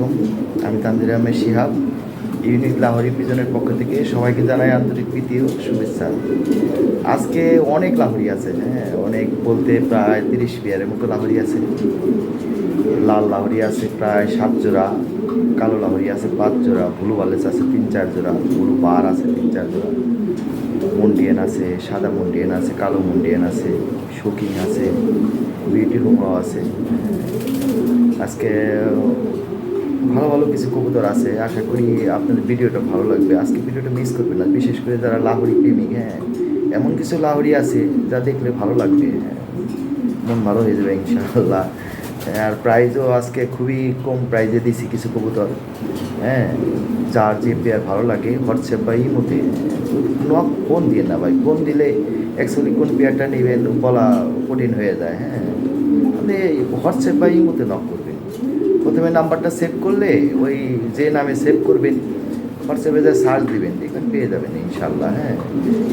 আলাইকুম। আমি তানজির আহমেদ শিহাব ইউনিক লাহোরি পিজনের পক্ষ থেকে সবাইকে জানাই আন্তরিক প্রীতি ও শুভেচ্ছা। আজকে অনেক লাহোরি আছে হ্যাঁ অনেক বলতে প্রায় তিরিশ বিয়ারের মতো লাহোরি আছে। লাল লাহোরি আছে প্রায় সাত জোড়া, কালো লাহোরি আছে পাঁচ জোড়া, ব্লু বালেস আছে তিন চার জোড়া, ব্লু বার আছে তিন চার জোড়া। মন্ডিয়ান আছে, সাদা মন্ডিয়ান আছে, কালো মন্ডিয়ান আছে শোকিং আছে বিউটি রুমাও আছে। আজকে ভালো ভালো কিছু কবুতর আছে, আশা করি আপনাদের ভিডিওটা ভালো লাগবে। আজকে ভিডিওটা মিস করবেন না, বিশেষ করে যারা লাহোরি প্রেমিক হ্যাঁ। এমন কিছু লাহোরি আছে যা দেখলে ভালো লাগবে হ্যাঁ। মন ভালো হয়ে যাবে, ইনশাআল্লাহ। আর প্রাইজও আজকে খুবই কম প্রাইজে দিছি কিছু কবুতর হ্যাঁ। যার যে পেয়ার ভালো লাগে, হোয়াটসঅ্যাপ বা ইমোতে। নক ফোন দিয়ে না ভাই কোন দিলে অ্যাকচুয়ালি কোন পেয়ারটা নেবেন বলা কঠিন হয়ে যায় হ্যাঁ। মানে হোয়াটসঅ্যাপ বা ইমোতে নক প্রথমে নাম্বারটা সেভ করলে ওই যে নামে সেভ করবেন হোয়াটসঅ্যাপে যা সার্চ দিবেন, দেখবেন পেয়ে যাবেন ইনশাল্লাহ হ্যাঁ।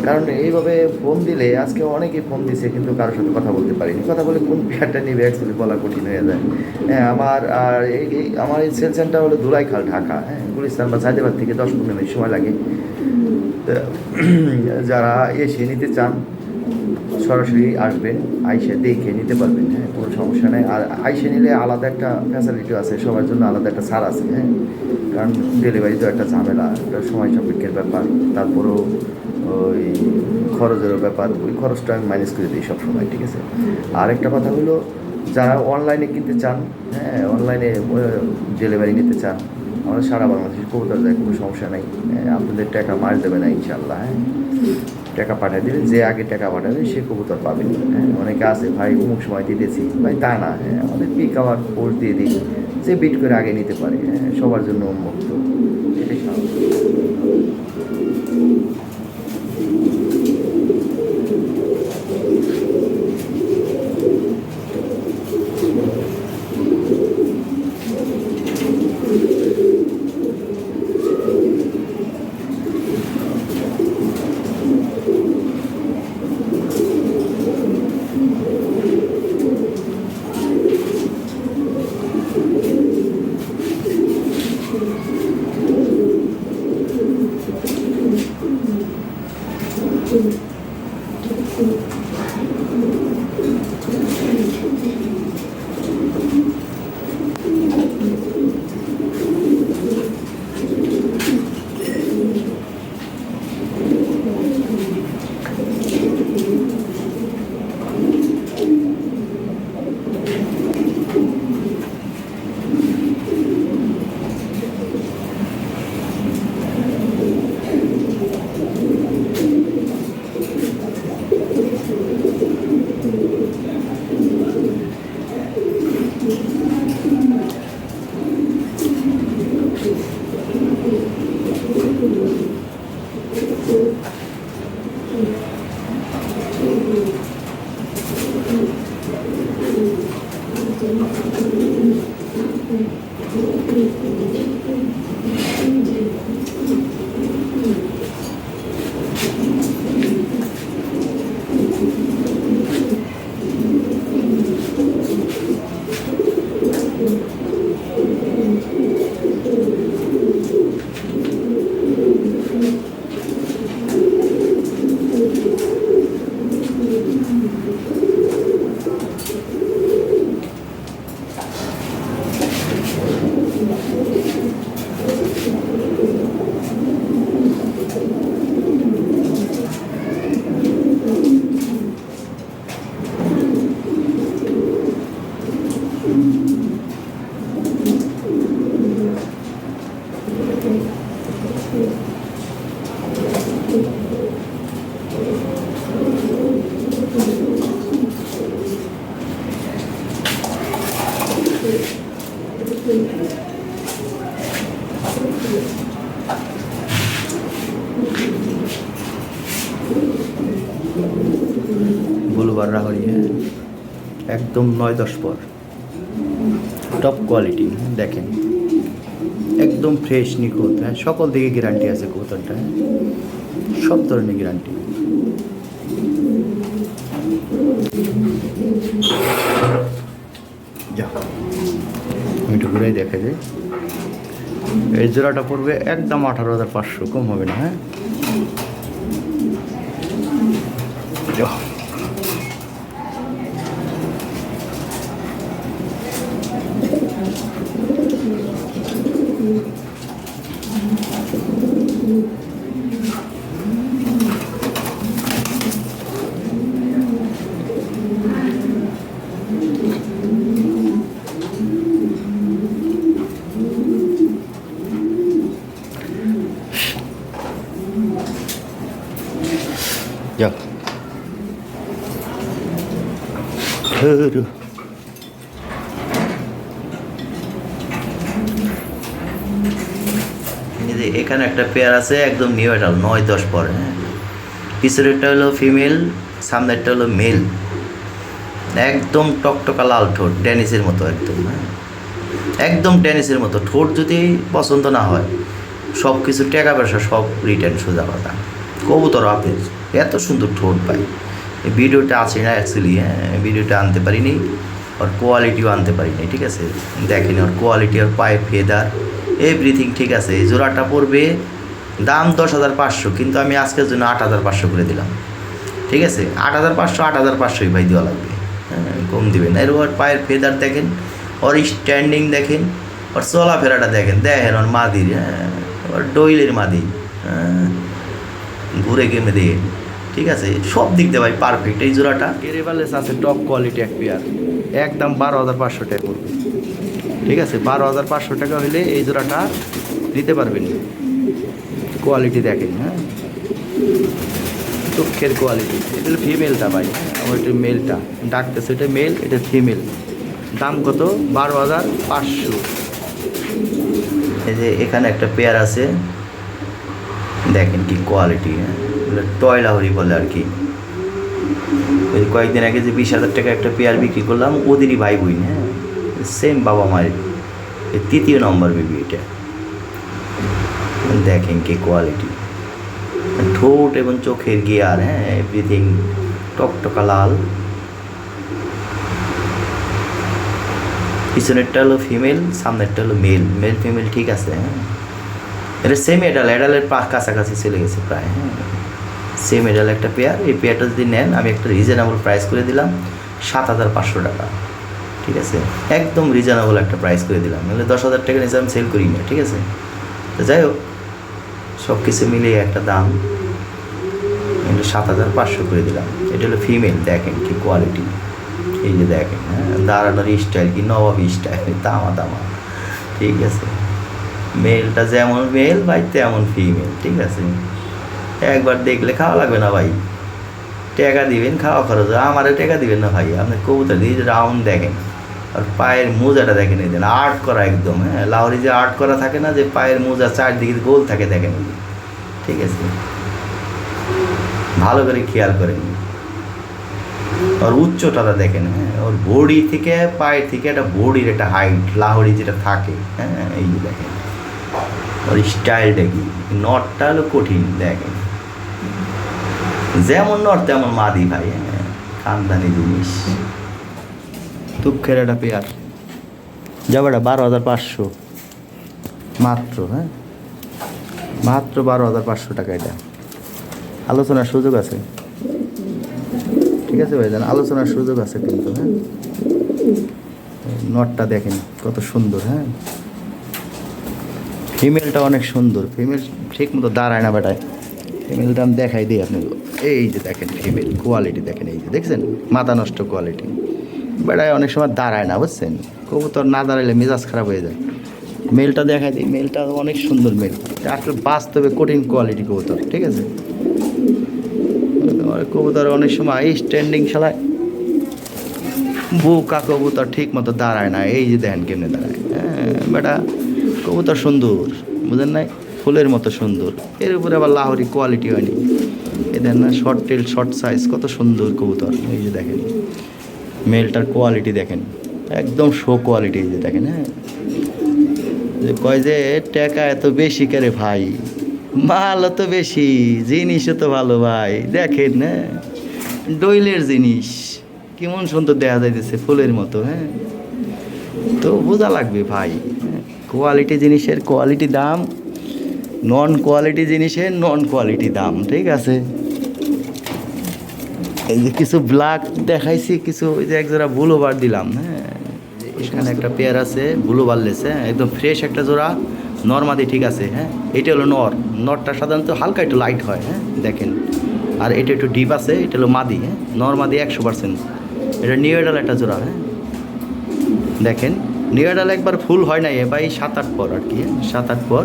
কারণ এইভাবে ফোন দিলে, আজকে অনেকেই ফোন দিছে কিন্তু কারোর সাথে কথা বলতে পারিনি। কথা বলে কোন পেয়ারটা নেবে অ্যাকচুয়ালি বলা কঠিন হয়ে যায়। হ্যাঁ আমার, আর এই আমার এই সেল সেন্টার হলো দুলাইখাল, ঢাকা হ্যাঁ। গুলিস্তান বা সাইদাবাদ থেকে দশ পনেরো মিনিট সময় লাগে। যারা এসে নিতে চান সরাসরি আসবেন আইসে দেখে নিতে পারবেন হ্যাঁ কোনো সমস্যা নেই। আর আইসে নিলে আলাদা একটা ফ্যাসিলিটি আছে সবার জন্য আলাদা একটা ছাড় আছে হ্যাঁ। কারণ ডেলিভারি তো একটা ঝামেলা একটা সময় সাপেক্ষের ব্যাপার। তারপরেও ওই খরচেরও ব্যাপার ওই খরচটা আমি মাইনাস করে দিই সবসময় ঠিক আছে? আর একটা কথা হলো যারা অনলাইনে কিনতে চান হ্যাঁ অনলাইনে ডেলিভারি নিতে চান আমাদের সারা বাংলাদেশ কবুতর যায় কোনো সমস্যা নেই হ্যাঁ, আপনাদের টাকা মার দেবে না ইনশাল্লাহ হ্যাঁ। টাকা পাঠিয়ে দেবেন যে আগে টাকা পাঠাবে, সে কবুতর পাবে। হ্যাঁ অনেকে আছে, ভাই, অমুক সময় দিতেছি। ভাই, তা না হ্যাঁ আমাদের পিক আওয়ার ফোর্স দিয়ে দিই। যে বিট করে আগে নিতে পারে হ্যাঁ সবার জন্য উন্মুক্ত। একদম নয় দশ পর। টপ কোয়ালিটি দেখেন। একদম ফ্রেশ নিখুঁত হ্যাঁ? সকল দিকে গ্যারান্টি আছে কবুতরটা। হ্যাঁ সব ধরনের গ্যারান্টি ঘুরেই দেখে যাই এই জোড়াটা পড়বে একদম আঠারো হাজার পাঁচশো, কম হবে না হ্যাঁ? ধরো। এখানে একটা পেয়ার আছে, একদম নিউ এটাল নয়, দশ পরে হ্যাঁ? পিছনেরটা হলো ফিমেল সামনেরটা হলো মেল একদম টকটকা লাল ঠোঁট টেনিসের মতো একদম হ্যাঁ? একদম টেনিসের মতো ঠোঁট যদি পছন্দ না হয় সব কিছু টাকা পয়সা সব রিটার্ন সোজা কথা কবুতর আপেল। এত সুন্দর ঠোঁট পাই এই ভিডিওটা আছে না অ্যাকচুয়ালি হ্যাঁ ভিডিওটা আনতে পারিনি, ওর কোয়ালিটিও আনতে পারিনি, ঠিক আছে? দেখেনি ওর কোয়ালিটি ওর পায়ে ফেদার এভরিথিং ঠিক আছে। এই জোড়াটা পড়বে, দাম দশ হাজার পাঁচশো, কিন্তু আমি আজকের জন্য আট হাজার পাঁচশো করে দিলাম। ঠিক আছে? আট হাজার পাঁচশো, আট হাজার পাঁচশোই ভাই দেওয়া লাগবে। হ্যাঁ কম দিবেন এর ওর পায়ের ফেদার দেখেন, ওর স্ট্যান্ডিং দেখেন, ওর চলাফেরাটা দেখেন। দেখেন ওর মাদির হ্যাঁ ওর ডইলের মাদি হ্যাঁ ঘুরে গেমে দিয়ে। ঠিক আছে? সব দিক দিয়ে ভাই পারফেক্ট এই জোড়াটা? কেরিবালেস আছে টপ কোয়ালিটি এক পেয়ার একদম বারো হাজার পাঁচশো টাকা পড়বে। ঠিক আছে? বারো হাজার পাঁচশো টাকা হলে এই জোড়াটা দিতে পারবেন। কোয়ালিটি দেখেন হ্যাঁ? চোখের কোয়ালিটি এটা হলো ফিমেলটা ভাই আমার এটা মেলটা ডাকতেছে এটা মেল এটা ফিমেল দাম কত? বারো হাজার পাঁচশো। এই যে এখানে একটা পেয়ার আছে। দেখেন কি কোয়ালিটি হ্যাঁ? টয় লাহরি বলে আর কি। ওই কয়েকদিন আগে যে বিশ হাজার টাকা একটা পেয়ার বিক্রি করলাম, ওদেরই ভাই বোন হ্যাঁ? সেম বাবা মায়ের। তৃতীয় নম্বর বেবি এটা। দেখেন কি কোয়ালিটি ঠোঁট এবং চোখের গিয়ার হ্যাঁ? এভরিথিং টকটকা লাল। পিছনেরটা হলো ফিমেল সামনেরটা হলো মেল মেল ফিমেল ঠিক আছে হ্যাঁ? এটা সেম এডাল এডালের কাছাকাছি চলে গেছে প্রায় হ্যাঁ? সেম এডাল একটা পেয়ার এই পেয়ারটা যদি নেন, আমি একটা রিজনেবল প্রাইস করে দিলাম, সাত হাজার পাঁচশো টাকা। ঠিক আছে? একদম রিজনেবল একটা প্রাইস করে দিলাম। নাহলে দশ হাজার টাকা নিচে আমি সেল করি না ঠিক আছে? তো যাই হোক সব কিছু মিলিয়ে একটা দাম এটা সাত হাজার পাঁচশো করে দিলাম। এটা হলো ফিমেল দেখেন কি কোয়ালিটি এই যে দেখেন হ্যাঁ? দাঁড়ানোর স্টাইল কি, নবাবি স্টাইল তামা তামা। ঠিক আছে? মেলটা যেমন মেল ভাই তেমন ফিমেল ঠিক আছে? একবার দেখলে খাওয়া লাগবে না ভাই। টাকা দিবেন, খাওয়া খরচ, আমারও টাকা দিবেন না ভাই। আপনি কবুতর দিয়ে রাউন্ড দেখেন, আর পায়ের মোজাটা দেখেন এই আর্ট করা একদম হ্যাঁ? লাহরি যে আর্ট করা থাকে না, যে পায়ের মোজা চারদিকে গোল থাকে দেখেন ঠিক আছে? ভালো করে খেয়াল করেন। ওর উচ্চতাটা দেখেন হ্যাঁ? ওর বডি থেকে, পায়ের থেকে একটা বডির একটা হাইট লাহরি যেটা থাকে হ্যাঁ? এই দেখেন। ওর স্টাইলটা কি? নটটা হলো কঠিন, দেখেন। যেমন নট তেমন মাদি ভাই হ্যাঁ খানদানি জিনিস। তুপখের একটা পেয়ার। যাবে বারো হাজার পাঁচশো। মাত্র হ্যাঁ? মাত্র বারো হাজার পাঁচশো টাকা এটা। আলোচনার সুযোগ আছে? ঠিক আছে ভাই আলোচনার সুযোগ আছে কিন্তু হ্যাঁ? নটটা দেখেন কত সুন্দর হ্যাঁ? ফিমেলটা অনেক সুন্দর, ফিমেল ঠিক মতো দাঁড়ায় না বেটায়। ফিমেলটা আমি দেখাই দিই আপনি এই যে দেখেন ফিমেল কোয়ালিটি দেখেন, এই যে দেখছেন? মাথা নষ্ট কোয়ালিটি বেটায় অনেক সময় দাঁড়ায় না, বুঝছেন? কবুতর না দাঁড়াইলে মেজাজ খারাপ হয়ে যায়। মেলটা দেখা দিই, মেলটা অনেক সুন্দর মেল। আসলে বাস্তবে কঠিন কোয়ালিটি কবুতর, ঠিক আছে? কবুতর অনেক সময় স্ট্যান্ডিং খেলায় বুকা কবুতর ঠিক মতো দাঁড়ায় না। এই যে দেখেন কেমনে দাঁড়ায়। হ্যাঁ বেটা কবুতর সুন্দর, বুঝেন নাই? ফুলের মতো সুন্দর। এর উপরে আবার লাহরি কোয়ালিটি হয়নি। এ দেন না শর্ট টেল শর্ট সাইজ কত সুন্দর কবুতর। এই যে দেখেন মেলটার কোয়ালিটি দেখেন, একদম শো কোয়ালিটি এই যে দেখেন হ্যাঁ। যে কয় যে, টাকা এত বেশি করে ভাই? মাল তো বেশি জিনিসও তো ভালো ভাই। দেখেন হ্যাঁ ডইলের জিনিস, কেমন সুন্দর দেখা যাইতেছে ফুলের মতো হ্যাঁ। তো তো বোঝা লাগবে ভাই কোয়ালিটি জিনিসের কোয়ালিটি দাম নন কোয়ালিটি জিনিসের নন কোয়ালিটি দাম, ঠিক আছে? এই যে কিছু ব্ল্যাক দেখাইছি, কিছু ওই যে এক জোড়া বুলো বার দিলাম হ্যাঁ? এখানে একটা পেয়ার আছে বুলো বার লেছে একদম ফ্রেশ একটা জোড়া, নর্মাদি ঠিক আছে হ্যাঁ? এটা হলো নর, নরটা সাধারণত হালকা একটু লাইট হয় হ্যাঁ? দেখেন। আর এটা একটু ডিপ আছে, এটা হলো মাদি হ্যাঁ? নর্মাদি একশো পার্সেন্ট এটা নিউ এডাল একটা জোড়া হ্যাঁ? দেখেন নিউ এডাল একবার ফুল হয় নাই এই সাত আট পর আর কি হ্যাঁ? সাত আট পর।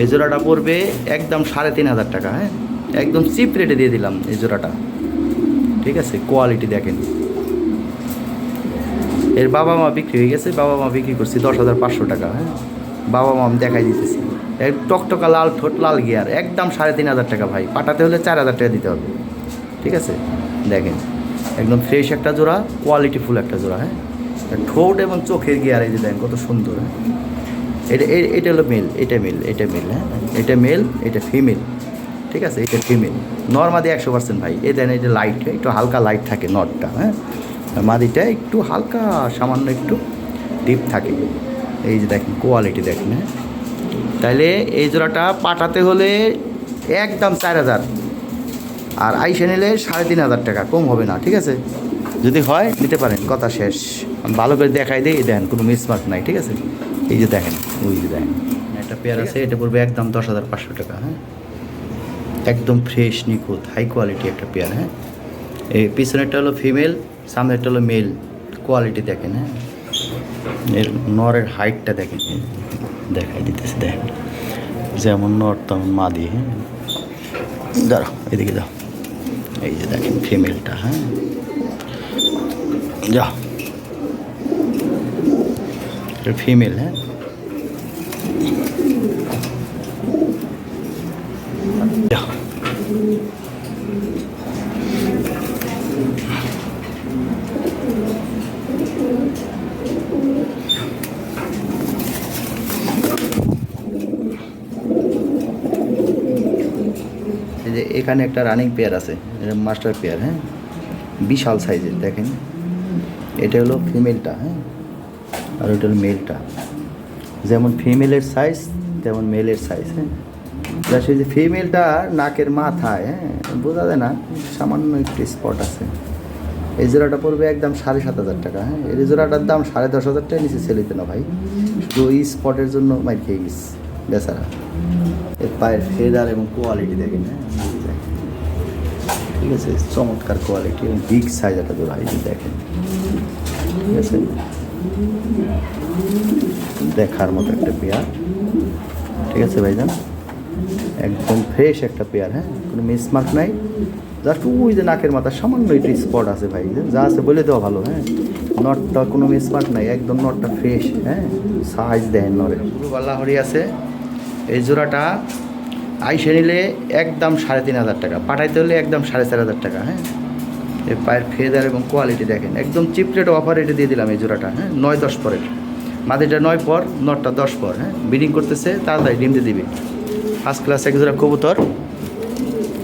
এই জোড়াটা পড়বে একদম সাড়ে তিন হাজার টাকা হ্যাঁ? একদম চিপ রেটে দিয়ে দিলাম এই জোড়াটা। ঠিক আছে? কোয়ালিটি দেখেন। এর বাবা মা বিক্রি হয়ে গেছে বাবা মা বিক্রি করছি দশ হাজার পাঁচশো টাকা হ্যাঁ? বাবা মা আমি দেখাই দিতেছি। এক টকটকা লাল ঠোঁট, লাল গিয়ার, একদম সাড়ে তিন হাজার টাকা ভাই। পাঠাতে হলে চার হাজার টাকা দিতে হবে। ঠিক আছে? দেখেন, একদম ফ্রেশ একটা জোড়া কোয়ালিটি ফুল একটা জোড়া হ্যাঁ? ঠোঁট এবং চোখের গিয়ার, এই যে দেখেন কত সুন্দর হ্যাঁ? এটা এটা হলো মেল এটা মেল এটা মেল হ্যাঁ? এটা মেল এটা ফিমেল ঠিক আছে? এটা ফিমেল নর্মাদি একশো পার্সেন্ট ভাই। এ দেন এটা লাইট একটু হালকা লাইট থাকে নরটা হ্যাঁ? মাদিটা একটু হালকা, সামান্য একটু ডিপ থাকে। এই যে দেখেন কোয়ালিটি দেখেন হ্যাঁ? তাইলে এই জোড়াটা পাঠাতে হলে একদম চার হাজার। আর আইসে নিলে সাড়ে তিন হাজার টাকা, কম হবে না, ঠিক আছে? যদি হয়, নিতে পারেন। কথা শেষ। ভালো করে দেখাই দিই দেন, কোনো মিসমার্ক নাই, ঠিক আছে? এই যে দেখেন, ওই যে দেখেন। একটা পেয়ার আছে, এটা পড়বে একদম দশ হাজার পাঁচশো টাকা হ্যাঁ? একদম ফ্রেশ নিখুঁত হাই কোয়ালিটি একটা পেয়ার হ্যাঁ? এই পিছনেরটা হলো ফিমেল সামনেরটা হলো মেল কোয়ালিটি দেখেন হ্যাঁ? এর নরের হাইটটা দেখেন দেখাই দিতেছে, দেখেন। যেমন নর, তেমন মাদি হ্যাঁ? দাঁড়াও, এদিকে যাও। এই যে দেখেন ফিমেলটা হ্যাঁ? যা ফিমেল হ্যাঁ যাও এই যে এখানে একটা রানিং পেয়ার আছে মাস্টার পেয়ার হ্যাঁ? বিশাল সাইজের দেখেন। এটা হলো ফিমেলটা হ্যাঁ? আর ওটা হলো মেলটা যেমন ফিমেলের সাইজ তেমন মেলের সাইজ হ্যাঁ? প্লাস এই যে ফিমেলটা নাকের মাথায় হ্যাঁ? বোঝা যায় না, সামান্য একটু স্পট আছে। এই জোড়াটা পড়বে একদম সাড়ে সাত হাজার টাকা হ্যাঁ? এই জোড়াটার দাম সাড়ে দশ হাজার টাকা, নিচে সেলিতে না ভাই। শুধু ওই স্পটের জন্য মাইর খেয়ে গেছি, বেচারা। এর পায়ের ফেদার এবং কোয়ালিটি দেখেন হ্যাঁ। ঠিক আছে, চমৎকার কোয়ালিটি এবং বিগ সাইজ একটা জোড়া এই দেখেন। ঠিক আছে? দেখার মতো একটা পেয়ার ঠিক আছে, ভাইজান? একদম ফ্রেশ একটা পেয়ার হ্যাঁ? কোনো মিসমার্ক নাই। জাস্ট ওই যে নাকের মাথা, সামান্য একটু স্পট আছে ভাই যা আছে বলে দেওয়া ভালো হ্যাঁ? নটটা কোনো মিসমার্ক নাই, একদম নটটা ফ্রেশ হ্যাঁ? সাইজ দেয় নরে। পুরো বাল্লাহরি আছে। এই জোড়াটা আইসে নিলে একদম সাড়ে তিন হাজার টাকা। পাঠাইতে হলে একদম সাড়ে চার হাজার টাকা হ্যাঁ? এই পায়ের ফেদার এবং কোয়ালিটি দেখেন, একদম চিপ রেট অফার রেটে দিয়ে দিলাম এই জোড়াটা হ্যাঁ? নয় দশ পরের। মাদিটা নয় পর, নটটা দশ পর হ্যাঁ? বিডিং করতেছে, তাড়াতাড়ি ডিম দিয়ে দিবে। ফার্স্ট ক্লাস এক জোড়া কবুতর,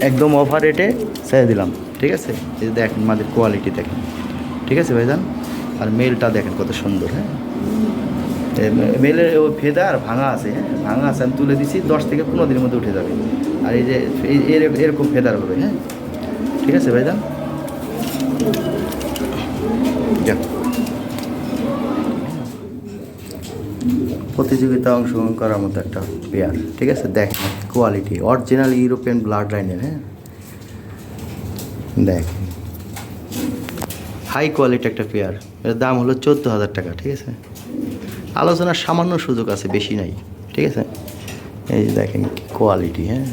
একদম অফার রেটে ছেড়ে দিলাম, ঠিক আছে? এই দেখেন মাদের কোয়ালিটি দেখেন, ঠিক আছে ভাইজান? আর মেলটা দেখেন কত সুন্দর হ্যাঁ? মেলের ওই ফেদার ভাঙা আছে হ্যাঁ? ভাঙা আছে আমি তুলে দিছি দশ থেকে পনেরো দিনের মধ্যে উঠে যাবে। আর এই যে এরকম ফেদার হবে হ্যাঁ? ঠিক আছে ভাইজান? যাক প্রতিযোগিতা অংশগ্রহণ করার মতো একটা পেয়ার ঠিক আছে? দেখেন কোয়ালিটি অরিজিনাল ইউরোপিয়ান ব্লাড লাইনের হ্যাঁ? দেখ। হাই কোয়ালিটি একটা পেয়ার এর দাম হলো চোদ্দ হাজার টাকা ঠিক আছে? আলোচনার সামান্য সুযোগ আছে, বেশি নাই। ঠিক আছে? এই যে দেখেন কোয়ালিটি হ্যাঁ?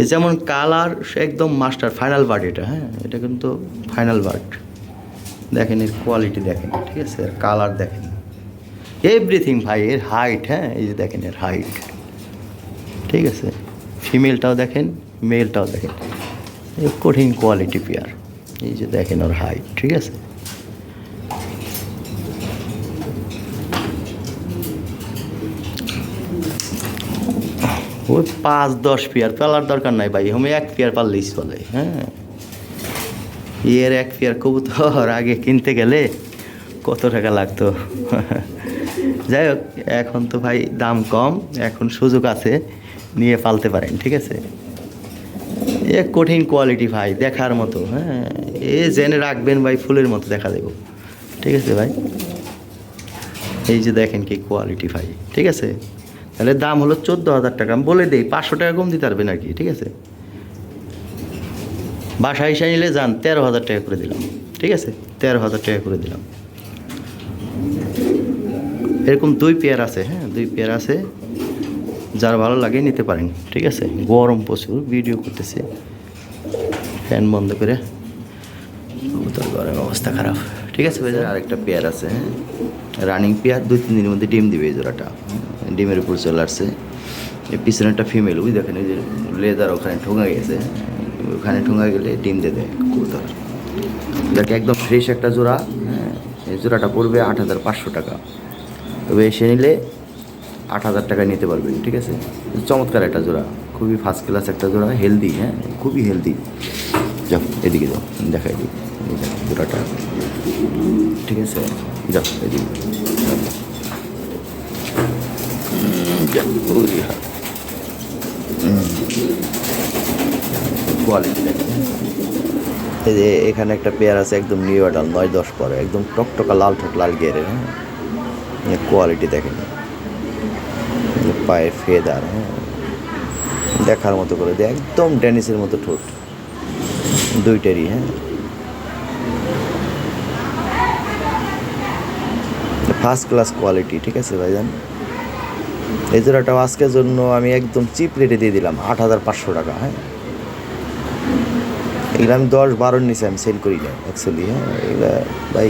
এই যেমন কালার একদম মাস্টার ফাইনাল বার্ড এটা হ্যাঁ? এটা কিন্তু ফাইনাল বার্ড দেখেন এর কোয়ালিটি দেখেন, ঠিক আছে? এর কালার দেখেন। এভরিথিং ভাই, এর হাইট হ্যাঁ? এই যে দেখেন এর হাইট ঠিক আছে? ফিমেলটাও দেখেন মেলটাও দেখেন। কঠিন কোয়ালিটি পেয়ার এই যে দেখেন ওর হাইট ঠিক আছে? ওই পাঁচ, দশ পেয়ার পালার দরকার নাই ভাই, আমি এক পেয়ার পারলেই চলে হ্যাঁ। এর এক পেয়ার কবুতর আগে কিনতে গেলে কত টাকা লাগতো? যাই হোক, এখন তো ভাই দাম কম, এখন সুযোগ আছে, নিয়ে পালতে পারেন, ঠিক আছে? এ কঠিন কোয়ালিটি ভাই, দেখার মতো হ্যাঁ। এ জেনে রাখবেন ভাই, ফুলের মতো দেখা দেবো, ঠিক আছে ভাই? এই যে দেখেন কি কোয়ালিটি ভাই, ঠিক আছে? তাহলে দাম হলো চোদ্দ হাজার টাকা। আমি বলে দিই, পাঁচশো টাকা কম দিতে পারবে নাকি? ঠিক আছে? বাসা হিসা নিলে যান, তেরো হাজার টাকা করে দিলাম। ঠিক আছে? তেরো হাজার টাকা করে দিলাম। এরকম দুই পেয়ার আছে হ্যাঁ দুই পেয়ার আছে। যার ভালো লাগে নিতে পারেন। ঠিক আছে? গরম প্রচুর, ভিডিও করতেছে। ফ্যান বন্ধ করে। গরম অবস্থা খারাপ। ঠিক আছে আরেকটা পেয়ার আছে হ্যাঁ। রানিং পেয়ার, দুই তিন দিনের মধ্যে ডিম দিবে এই জোড়াটা। ডিমের উপর চলে আসছে। পিছনে একটা ফিমেল ওই দেখেন এই যে লেদার ওখানে ঠোঙা গেছে। ওখানে ঠোঙা গেলে ডিম দেবে কবুতর। যাকে একদম ফ্রেশ একটা জোড়া হ্যাঁ এই জোড়াটা পড়বে আট হাজার পাঁচশো টাকা। তবে এসে নিলে আট হাজার টাকা নিতে পারবেন ঠিক আছে? চমৎকার একটা জোড়া, খুবই ফার্স্ট ক্লাস একটা জোড়া হেলদি হ্যাঁ খুবই হেলদি যাও, এদিকে যাও, দেখাই দিই। জোড়াটা। ঠিক আছে? যাও, এদিকে। কোয়ালিটি দেখেন এই যে এখানে একটা পেয়ার আছে একদম নিউ অ্যাডাল নয় দশ পরে, একদম টকটকা লাল ঠোক লাল গেরের হ্যাঁ? কোয়ালিটি দেখেন। পায়ে ফেদার হ্যাঁ? দেখার মতো করে দেয় একদম ডেনিসের মতো ঠোঁট। দুইটারই হ্যাঁ? ফার্স্ট ক্লাস কোয়ালিটি ঠিক আছে ভাইজান? এই জোড়াটাও আজকের জন্য আমি একদম চিপ রেটে দিয়ে দিলাম আট হাজার পাঁচশো টাকা হ্যাঁ। এগুলো আমি দশ বারোর নিচে আমি সেল করি না অ্যাকচুয়ালি হ্যাঁ। এগুলো ভাই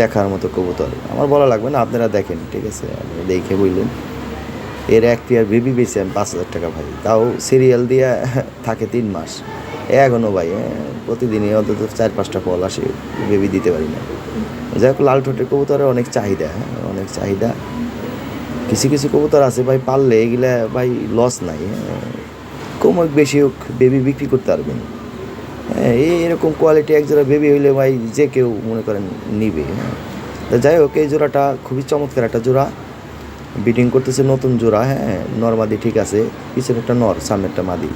দেখার মতো কবুতর। আমার বলা লাগবে না আপনারা দেখেন ঠিক আছে দেখে বললেন এর এক পেয়ার বেবি বেছে আমি পাঁচ হাজার টাকা ভাই তাও সিরিয়াল দিয়ে থাকে তিন মাস। এখনও ভাই হ্যাঁ, প্রতিদিনই অন্তত চার পাঁচটা ফল আসে বেবি দিতে পারি না। যাই হোক লাল ঠোঁটের কবুতরের অনেক চাহিদা হ্যাঁ অনেক চাহিদা। কিছু কিছু কবুতর আছে ভাই পারলে এগুলা ভাই লস নাই হ্যাঁ। কম হোক বেশি হোক বেবি বিক্রি করতে পারবেন। হ্যাঁ এই এরকম কোয়ালিটি এক জোড়া বেবি হইলে ভাই যে কেউ মনে করেন নিবে হ্যাঁ। যাই হোক, এই জোড়াটা খুবই চমৎকার একটা জোড়া। বিডিং করতেছে নতুন জোড়া হ্যাঁ নরমাদি ঠিক আছে, পিছনে একটা নর, সামনে একটা মাদি।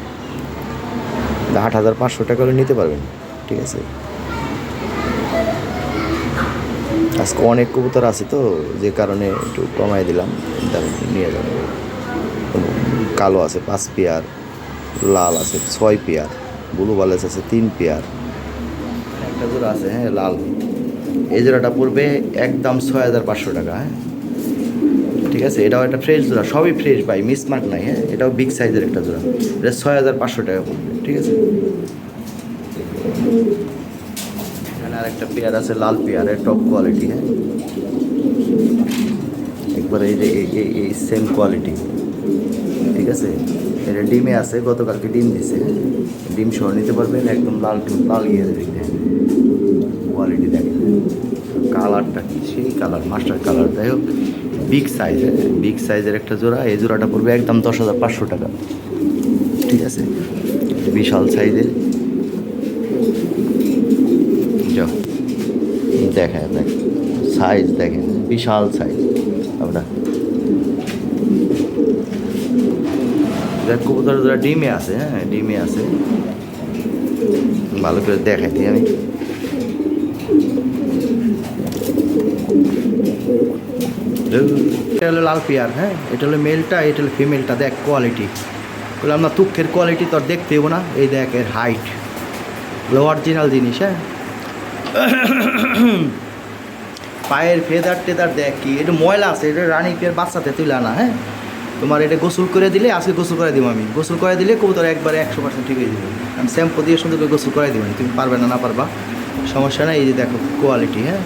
আট হাজার পাঁচশো টাকা হলে নিতে পারবেন, ঠিক আছে। আজকে অনেক কবুতর আছে তো, যে কারণে একটু কমাই দিলাম, দাম নিয়ে যাবেন কালো আছে পাঁচ পেয়ার, লাল আছে ছয় পেয়ার, ব্লু বালেস আছে তিন পেয়ার। একটা জোড়া আছে হ্যাঁ লাল। এই জোড়াটা পড়বে একদম ছয় হাজার পাঁচশো টাকা হ্যাঁ। ঠিক আছে, এটাও একটা ফ্রেশ জোড়া, সবই ফ্রেশ ভাই মিসমার্ক নাই হ্যাঁ। এটাও বিগ সাইজের একটা জোড়া, এটা ছয় হাজার পাঁচশো টাকা পড়বে, ঠিক আছে এখানে আর একটা পেয়ার আছে, লাল পেয়ারের টপ কোয়ালিটি হ্যাঁ? একবার এই যে, এই- সেম কোয়ালিটি ঠিক আছে? এটা ডিমে আছে, গতকালকে ডিম দিছে। ডিম সহ নিতে পারবেন, একদম লাল লাল ইয়ে দেখতে কোয়ালিটি দেখেন। কালারটা কি? সেই কালার, মাস্টার কালার। যাই হোক বিগ সাইজের বিগ সাইজের একটা জোড়া, এই জোড়াটা পড়বে একদম দশ হাজার পাঁচশো টাকা। ঠিক আছে? বিশাল সাইজের যাও দেখেন, দেখ সাইজ দেখেন, বিশাল সাইজ দেখ, কবুতর যারা ডিমে আছে হ্যাঁ ডিমে আছে। ভালো করে দেখাই দিই আমি। এটা হলো লাল পেয়ার হ্যাঁ এটা হলো মেলটা এটা হলো ফিমেলটা দেখ কোয়ালিটি বললাম না তুক্ষের কোয়ালিটি তোর দেখতে হব না, এই দেখ, এর হাইট অরিজিনাল জিনিস হ্যাঁ। পায়ের ফেদার টেদার দেখ কি এটা ময়লা আছে এটা রানী পেয়ার বাচ্চাতে তুলে আনা হ্যাঁ? তোমার এটা গোসল করে দিলে আজকে গোসল করে দিব আমি। গোসল করে দিলে কবুতর একবারে একশো পার্সেন্ট ঠিক হয়ে যাবে। আমি শ্যাম্পু দিয়ে সুন্দর করে গোসল করে দিব তুমি পারবে না না পারবা? সমস্যা নাই এই যে দেখো কোয়ালিটি হ্যাঁ?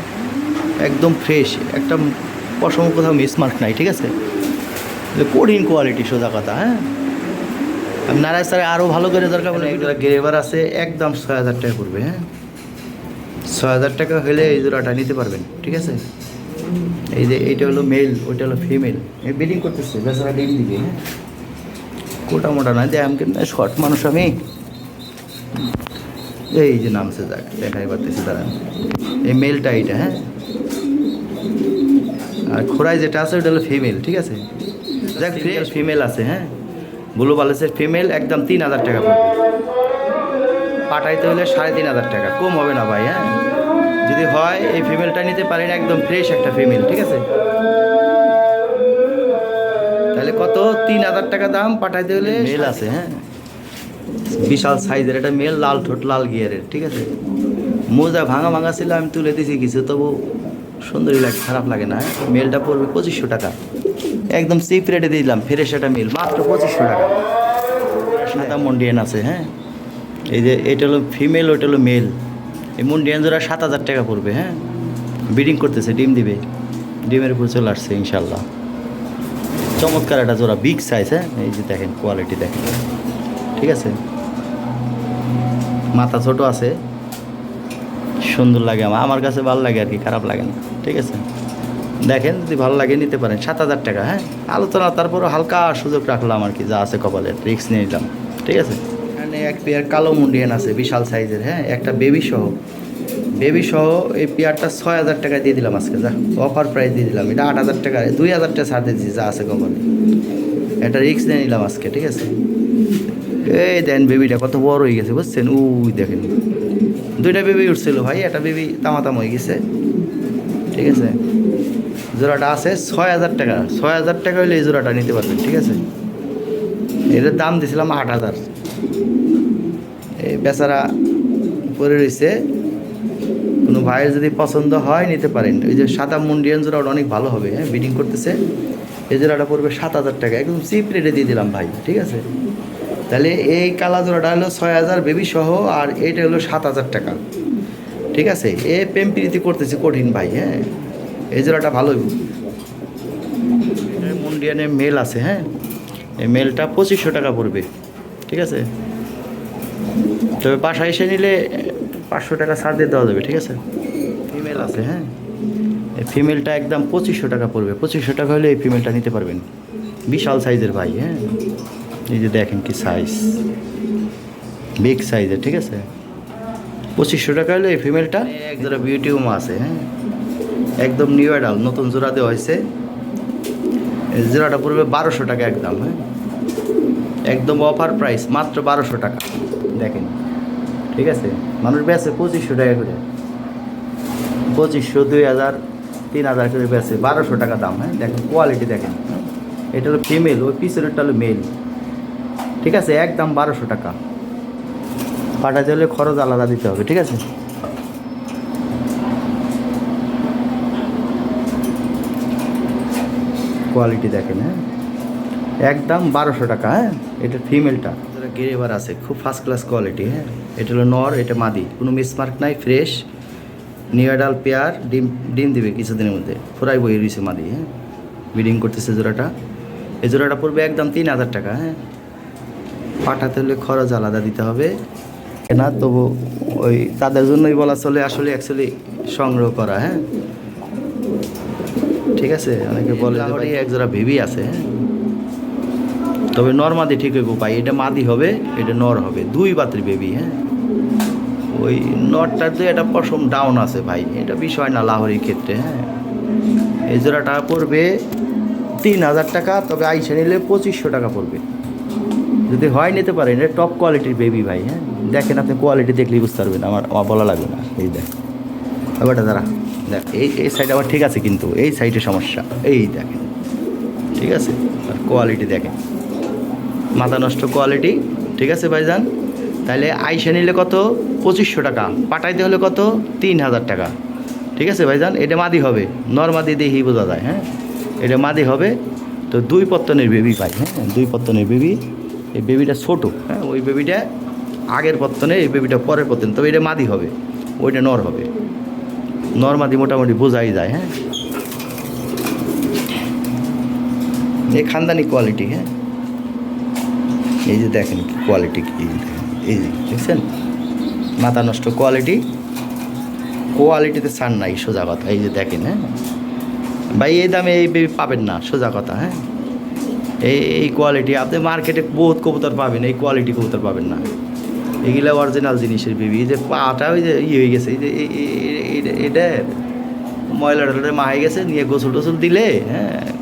একদম ফ্রেশ একটা পশম কোথাও মিসমার্ক নাই ঠিক আছে? কঠিন কোয়ালিটি সোজা কথা হ্যাঁ? আমি নারায় স্যারে আরও ভালো করে দরকার বলে গ্রেভার আছে একদম ছয় হাজার টাকা পড়বে হ্যাঁ? ছয় হাজার টাকা হলে এই জোড়াটা নিতে পারবেন ঠিক আছে? এই যে এইটা হলো মেল ওইটা হলো ফিমেল এই বিডিং করতেছে বেচারা ডিম দিবে হ্যাঁ? কোটা মোটা না যে আমি শর্ট মানুষ আমি। এই যে নামছে যাক দেখাই পারতেছি তারা এই মেলটা এইটা হ্যাঁ? আর খোরাই যেটা আছে ওটা হলো ফিমেল ঠিক আছে? দেখ ফিমেল আছে হ্যাঁ? ব্লু বালেসের ফিমেল একদম তিন হাজার টাকা পড়বে। পাঠাইতে হলে সাড়ে তিন হাজার টাকা। কম হবে না ভাই হ্যাঁ? যদি হয় এই ফিমেলটা নিতে পারেন একদম ফ্রেশ একটা ফিমেল ঠিক আছে? তাহলে কত? তিন হাজার টাকা দাম পাঠাইতে হলে মেল আছে হ্যাঁ? বিশাল সাইজের একটা মেল লাল ঠোঁট লাল গিয়ারের ঠিক আছে? মোজা ভাঙা ভাঙা ছিল আমি তুলে দিয়েছি কিছু তবু সুন্দরই লাগে খারাপ লাগে না হ্যাঁ? মেলটা পড়বে পঁচিশশো টাকা। একদম চিপ রেটে দিয়ে দিলাম ফ্রেশ একটা মেল মাত্র পঁচিশশো টাকা। সাদা মন্ডিয়ান আছে হ্যাঁ? এই যে এটা হলো ফিমেল ওটা হলো মেল এই মন্ডিয়ান জোড়া সাত হাজার টাকা পড়বে হ্যাঁ? ব্রিডিং করতেছে, ডিম দিবে। ডিমের উপর চলে আসছে ইনশাল্লাহ চমৎকার একটা জোড়া বিগ সাইজ হ্যাঁ? এই যে দেখেন কোয়ালিটি দেখেন। ঠিক আছে? মাথা ছোট আছে। সুন্দর লাগে আমার। আমার কাছে ভালো লাগে আর কি, খারাপ লাগে না। ঠিক আছে? দেখেন, যদি ভালো লাগে নিতে পারেন। সাত হাজার টাকা হ্যাঁ? আলোচনা, তারপরও হালকা সুযোগ রাখলাম আর কি, যা আছে কপালে রিক্স নিয়ে নিলাম। ঠিক আছে? এখানে এক পেয়ার কালো মুন্ডিয়ান আছে, বিশাল সাইজের হ্যাঁ? একটা বেবি সহ। বেবি সহ এই পেয়ারটা ছয় হাজার টাকা দিয়ে দিলাম আজকে, যা। অফার প্রাইস দিয়ে দিলাম। এটা আট হাজার টাকা, দুই হাজার টাকা ছাড় দিয়েছি যা আছে কপালে একটা রিক্স নিয়ে নিলাম আজকে, ঠিক আছে? এই দেন বেবিটা কত বড় হয়ে গেছে, বুঝছেন? উই, দেখেন। দুইটা বেবি উঠছিল ভাই, একটা বেবি তামাতাম হয়ে গেছে, ঠিক আছে? জোড়াটা আছে ছয় হাজার টাকা, ছয় হাজার টাকা হলে এই জোড়াটা নিতে পারবেন, ঠিক আছে? এটার দাম দিয়েছিলাম আট হাজার। বেচারা পরে রয়েছে। কোনো ভাইয়ের যদি পছন্দ হয়, নিতে পারেন। ওই যে সাদা মুন্ডিয়ান জোড়া অনেক ভালো হবে হ্যাঁ বিডিং করতেছে। এই জোড়াটা পড়বে সাত হাজার টাকা। একদম চিপ রেটে দিয়ে দিলাম ভাই, ঠিক আছে? তাহলে এই কালা জোড়াটা হলো ছয় হাজার বেবি সহ, আর এইটা হলো সাত হাজার টাকা। ঠিক আছে? এ প্রেম প্রীতি করতেছে কঠিন ভাই হ্যাঁ? এই জোড়াটা ভালোই মুন্ডিয়ানের মেল আছে হ্যাঁ? এই মেলটা পঁচিশশো টাকা পড়বে, ঠিক আছে? তবে বাসায় এসে নিলে পাঁচশো টাকা ছাড় দিয়ে দেওয়া যাবে ঠিক আছে? ফিমেল আছে। হ্যাঁ। এই ফিমেলটা একদম পঁচিশশো টাকা পড়বে। পঁচিশশো টাকা হলে এই ফিমেলটা নিতে পারবেন। বিশাল সাইজের ভাই হ্যাঁ? এই যে দেখেন কি সাইজ বিগ সাইজের ঠিক আছে? পঁচিশশো টাকা হলে এই ফিমেলটা এক জোড়া বিউটিউম আছে হ্যাঁ? একদম নিউ অ্যাডাল নতুন জোড়া দেওয়া হয়েছে। এই জোড়াটা পড়বে বারোশো টাকা একদম হ্যাঁ? একদম অফার প্রাইস মাত্র বারোশো টাকা। দেখেন, ঠিক আছে? মানুষ বেচে পঁচিশশো টাকা করে। পঁচিশশো, দুই হাজার, তিন হাজার করে বেচে, বারোশো টাকা দাম হ্যাঁ? দেখেন কোয়ালিটি দেখেন এটা হলো ফিমেল ওই পিছনেরটা হলো মেল ঠিক আছে? একদম বারোশো টাকা। পাঠাতে হলে খরচ আলাদা দিতে হবে, ঠিক আছে? কোয়ালিটি দেখেন হ্যাঁ? একদম বারোশো টাকা হ্যাঁ? এটা ফিমেলটা গেরেবার আছে, খুব ফার্স্ট ক্লাস কোয়ালিটি হ্যাঁ? এটা হলো নর, এটা মাদি, কোনো মিসমার্ক নাই ফ্রেশ নিউডাল পেয়ার ডিম ডিম দিবে কিছুদিনের মধ্যে, ফোরাই বই রয়েছে মাদি হ্যাঁ? ব্রিডিং করতেছে জোড়াটা। এই জোড়াটা পড়বে একদম তিন হাজার টাকা হ্যাঁ? পাঠাতে হলে খরচ আলাদা দিতে হবে। না, তবু ওই তাদের জন্যই বলা চলে, আসলে অ্যাকচুয়ালি সংগ্রহ করা হ্যাঁ? ঠিক আছে, অনেকে বলে এক জোড়া ভেবি আছে হ্যাঁ? তবে নর মাদি ঠিক হইব পাই এটা মাদি হবে, এটা নর হবে, দুই বাতির বেবি হ্যাঁ? ওই নরটার যে একটা পশম ডাউন আছে ভাই, এটা বিষয় না লাহরির ক্ষেত্রে হ্যাঁ? এই জোড়াটা পড়বে তিন হাজার টাকা, তবে আইসে নিলে পঁচিশশো টাকা পড়বে। যদি হয় নিতে পারেন, এটা টপ কোয়ালিটির বেবি ভাই হ্যাঁ? দেখেন আপনি কোয়ালিটি দেখলেই বুঝতে পারবেন, আমার আমার বলা লাগবে না। এই দেখ ব্যাপারটা দাঁড়া, দেখ, এই এই সাইড আবার ঠিক আছে কিন্তু, এই সাইডে সমস্যা, এই দেখেন, ঠিক আছে? আর কোয়ালিটি দেখেন। মাথা নষ্ট কোয়ালিটি ঠিক আছে ভাইজান? তাহলে আইসে নিলে কত? পঁচিশশো টাকা। পাঠাইতে হলে কত? তিন হাজার টাকা। ঠিক আছে ভাইজান? এটা মাদি হবে। নর্মাদি দেখি বোঝা যায় হ্যাঁ? এটা মাদি হবে। তো দুই পত্তনের বেবি পাই হ্যাঁ? দুই পত্তনের বেবি এই বেবিটা ছোটো হ্যাঁ? ওই বেবিটা আগের পত্তনে, এই বেবিটা পরের পত্তন। তবে এটা মাদি হবে। ওইটা নর হবে। নর্মাদি মোটামুটি বোঝাই যায় হ্যাঁ? এই খানদানি কোয়ালিটি হ্যাঁ? এই যে দেখেন কি কোয়ালিটি কি দেখেন এই যে দেখছেন মাথা নষ্ট কোয়ালিটি কোয়ালিটিতে ছাড় নাই সোজা কথা এই যে দেখেন হ্যাঁ ভাই এই দামে এই বেবি পাবেন না সোজা কথা হ্যাঁ এই এই কোয়ালিটি আপনি মার্কেটে বহুত কবুতর পাবেন এই কোয়ালিটি কবুতর পাবেন না এগুলো অরিজিনাল জিনিসের বেবি এই যে পাটা ওই যে ইয়ে হয়ে গেছে এই যে এটা ময়লা টয়লা মাহে গেছে নিয়ে গোসল টোসল দিলে হ্যাঁ